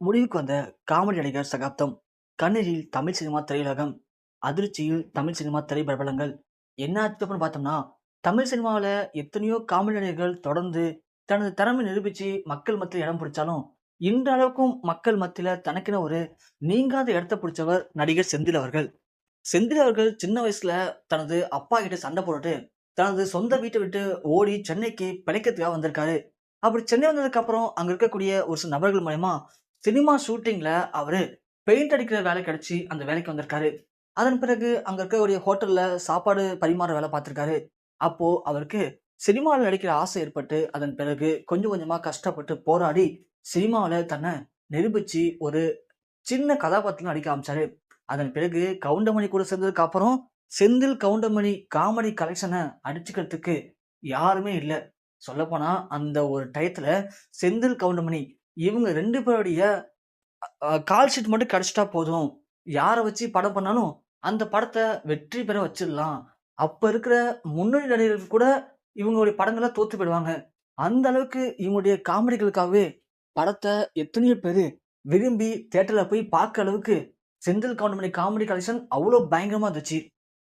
முடிவுக்கு வந்த காமெடி நடிகர் சகாப்தம். கண்ணீரில் தமிழ் சினிமா திரையுலகம். அதிர்ச்சியில் தமிழ் சினிமா திரை பிரபலங்கள் என்ன ஆச்சு அப்படின்னு பார்த்தோம்னா தமிழ் சினிமாவில் எத்தனையோ காமெடி நடிகர்கள் தொடர்ந்து தனது திறமை நிரூபித்து மக்கள் மத்தியில் இடம் பிடிச்சாலும் இன்ற அளவுக்கும் மக்கள் மத்தியில் தனக்கென ஒரு நீங்காத இடத்த பிடிச்சவர் நடிகர் செந்தில் அவர்கள். செந்தில் அவர்கள் சின்ன வயசுல தனது அப்பா கிட்ட சண்டை போட்டுட்டு தனது சொந்த வீட்டை விட்டு ஓடி சென்னைக்கு பிழைக்கிறதுக்காக வந்திருக்காரு. அப்படி சென்னை வந்ததுக்கு அப்புறம் அங்க இருக்கக்கூடிய ஒரு சில நபர்கள் மூலயமா சினிமா ஷூட்டிங்கில் அவர் பெயிண்ட் அடிக்கிற வேலை கிடச்சி அந்த வேலைக்கு வந்திருக்காரு. அதன் பிறகு அங்கே இருக்கக்கூடிய ஹோட்டலில் சாப்பாடு பரிமாற வேலை பார்த்துருக்காரு. அப்போது அவருக்கு சினிமாவில் நடிக்கிற ஆசை ஏற்பட்டு அதன் பிறகு கொஞ்சம் கொஞ்சமாக கஷ்டப்பட்டு போராடி சினிமாவில் தன்னை நிரூபித்து ஒரு சின்ன கதாபாத்திரம் நடிக்க ஆரம்பிச்சாரு. அதன் பிறகு கவுண்டமணி கூட சேர்ந்ததுக்கு அப்புறம் செந்தில் கவுண்டமணி காமெடி கலெக்ஷனை அடிச்சுக்கிறதுக்கு யாருமே இல்லை. சொல்லப்போனால் அந்த ஒரு டயத்தில் செந்தில் கவுண்டமணி இவங்க ரெண்டு பேருடைய கால் ஷீட் மட்டும் கிடைச்சிட்டா போதும். யாரை வச்சு படம் பண்ணாலும் அந்த படத்தை வெற்றி பெற வச்சிடலாம். அப்போ இருக்கிற முன்னணி நடிகர்கள் கூட இவங்களுடைய படங்களை தோத்து போயிடுவாங்க. அந்த அளவுக்கு இவங்களுடைய காமெடிகளுக்காகவே படத்தை எத்தனையோ பேர் விரும்பி தேட்டரில் போய் பார்க்க அளவுக்கு செந்தில் கவுண்டமணி காமெடி கலெக்ஷன் அவ்வளோ பயங்கரமாக இருந்துச்சு.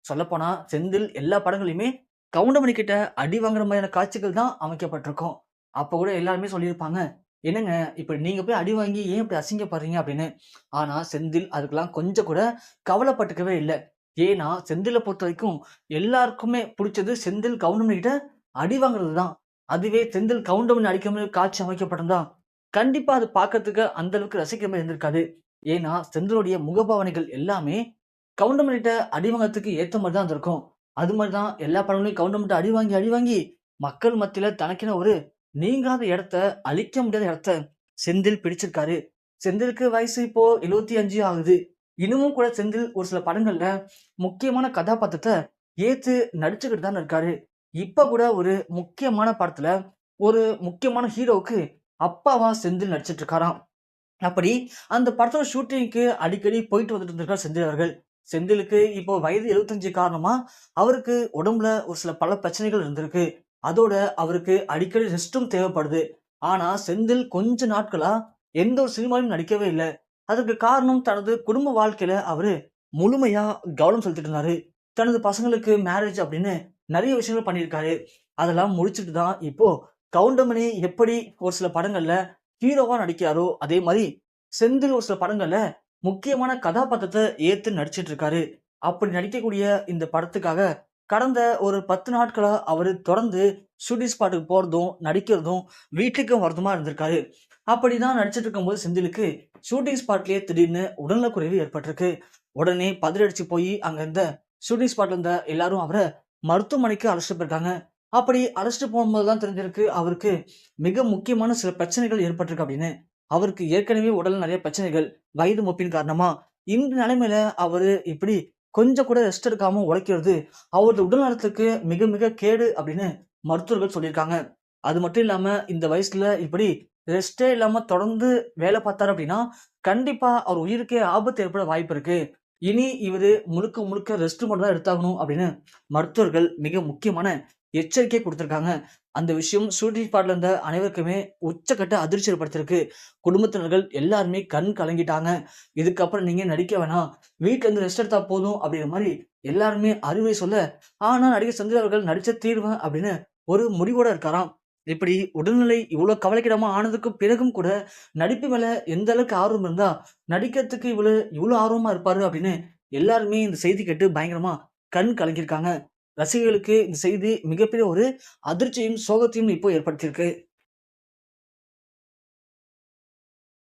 சொல்லப்போனால் செந்தில் எல்லா படங்களையுமே கவுண்டமணி கிட்ட அடி வாங்குற மாதிரியான காட்சிகள் தான் அமைக்கப்பட்டிருக்கும். அப்போ கூட எல்லாருமே சொல்லியிருப்பாங்க என்னங்க இப்போ நீங்கள் போய் அடி வாங்கி ஏன் இப்படி அசிங்கப்படுறீங்க அப்படின்னு? ஆனால் செந்தில் அதுக்கெல்லாம் கொஞ்சம் கூட கவலைப்பட்டுக்கவே இல்லை. ஏன்னா செந்திலை பொறுத்த வரைக்கும் எல்லாருக்குமே பிடிச்சது செந்தில் கவுண்டமணிக்கிட்ட அடி வாங்குறது தான். அதுவே செந்தில் கவுண்டமணி அடிக்கிற காட்சி அமைக்கப்பட்டிருந்தா கண்டிப்பாக அது பார்க்கறதுக்கு அந்த அளவுக்கு இருந்திருக்காது. ஏன்னா செந்திலுடைய முகபாவனைகள் எல்லாமே கவுண்டமணிகிட்ட அடி வாங்கிறதுக்கு ஏற்ற மாதிரி தான் இருந்திருக்கும். அது மாதிரி தான் எல்லா படங்களையும் கவுண்டமணிட்ட அடி வாங்கி அடி வாங்கி மக்கள் மத்தியில் தனக்கென ஒரு நீங்காத இடத்த அழிக்க முடியாத இடத்த செந்தில் பிடிச்சிருக்காரு. செந்திலுக்கு வயசு இப்போ எழுபத்தி அஞ்சு ஆகுது. இன்னமும் கூட செந்தில் ஒரு சில படங்கள்ல முக்கியமான கதாபாத்திரத்தை ஏத்து நடிச்சுக்கிட்டு தான் இருக்காரு. இப்ப கூட ஒரு முக்கியமான படத்துல ஒரு முக்கியமான ஹீரோவுக்கு அப்பாவா செந்தில் நடிச்சிட்டு இருக்காராம். அப்படி அந்த படத்தோட ஷூட்டிங்க்கு அடிக்கடி போயிட்டு வந்துட்டு இருந்திருக்கார் செந்தில் அவர்கள். செந்திலுக்கு இப்போ வயது எழுபத்தஞ்சு காரணமா அவருக்கு உடம்புல ஒரு சில பல பிரச்சனைகள் இருந்திருக்கு. அதோட அவருக்கு அடிக்கடி ரெஸ்ட்டும் தேவைப்படுது. ஆனா செந்தில் கொஞ்ச நாட்களா எந்த ஒரு சினிமாவிலும் நடிக்கவே இல்லை. அதுக்கு காரணம் தனது குடும்ப வாழ்க்கையில அவரு முழுமையா கவனம் செலுத்திட்டு இருந்தாரு. தனது பசங்களுக்கு மேரேஜ் அப்படின்னு நிறைய விஷயங்கள் பண்ணியிருக்காரு. அதெல்லாம் முடிச்சுட்டு தான் இப்போ கவுண்டமணி எப்படி ஒரு சில படங்கள்ல ஹீரோவா நடிக்கிறாரோ அதே மாதிரி செந்தில் ஒரு சில படங்கள்ல முக்கியமான கதாபாத்திரத்தை ஏத்து நடிச்சிட்டு இருக்காரு. அப்படி நடிக்கக்கூடிய இந்த படத்துக்காக கடந்த ஒரு பத்து நாட்களாக அவர் தொடர்ந்து ஷூட்டிங் ஸ்பாட்டுக்கு போகிறதும் நடிக்கிறதும் வீட்டுக்கும் வரதுமா இருந்திருக்காரு. அப்படி தான் நடிச்சிட்டு இருக்கும்போது செந்திலுக்கு ஷூட்டிங் ஸ்பாட்லேயே திடீர்னு உடல்நலக்குறைவு ஏற்பட்டிருக்கு. உடனே பதிலடிச்சு போய் அங்கே இருந்த ஷூட்டிங் ஸ்பாட்ல இருந்த எல்லாரும் அவரை மருத்துவமனைக்கு அழைச்சிட்டு போயிருக்காங்க. அப்படி அழைச்சிட்டு போகும்போது தான் தெரிஞ்சிருக்கு அவருக்கு மிக முக்கியமான சில பிரச்சனைகள் ஏற்பட்டிருக்கு அப்படின்னு. அவருக்கு ஏற்கனவே உடல் நிறைய பிரச்சனைகள் வயது மொப்பின் காரணமா. இந்த நிலைமையில அவரு இப்படி கொஞ்சம் கூட ரெஸ்ட் எடுக்காமல் உழைக்கிறது அவரது உடல் நலத்துக்கு மிக மிக கேடு அப்படின்னு மருத்துவர்கள் சொல்லியிருக்காங்க. அது மட்டும் இல்லாமல் இந்த வயசில் இப்படி ரெஸ்டே இல்லாமல் தொடர்ந்து வேலை பார்த்தாரு அப்படின்னா கண்டிப்பாக அவர் உயிருக்கே ஆபத்து ஏற்பட வாய்ப்பு இருக்கு. இனி இவர் முழுக்க முழுக்க ரெஸ்ட் மட்டும் தான் எடுத்தாகணும் அப்படின்னு மருத்துவர்கள் மிக முக்கியமான எச்சரிக்கை கொடுத்துருக்காங்க. அந்த விஷயம் ஷூட்டிங் ஸ்பாட்ல இருந்த அனைவருக்குமே உச்சக்கட்ட அதிர்ச்சி ஏற்படுத்திருக்கு குடும்பத்தினர்கள் எல்லாருமே கண் கலங்கிட்டாங்க. இதுக்கப்புறம் நீங்க நடிக்க வேணாம். வீட்டுல இருந்து ரெஸ்ட் எடுத்தா போதும் அப்படிங்கிற மாதிரி எல்லாருமே அறிவுரை சொல்ல ஆனா நடிகர் சந்திர அவர்கள் நடிச்ச தீர்வு அப்படின்னு ஒரு முடிவோட இருக்காராம். இப்படி உடல்நிலை இவ்வளவு கவலைக்கிடமா ஆனதுக்கு பிறகும் கூட நடிப்பு மேல எந்த அளவுக்கு ஆர்வம் இருந்தா நடிக்கிறதுக்கு இவ்வளவு இவ்வளவு ஆர்வமா இருப்பாரு அப்படின்னு எல்லாருமே இந்த செய்தி கேட்டு பயங்கரமா கண் கலங்கியிருக்காங்க. ரசிகர்களுக்கு இந்த செய்தி மிகப்பெரிய ஒரு அதிர்ச்சியும் சோகத்தையும் இப்போ ஏற்படுத்தியிருக்கு.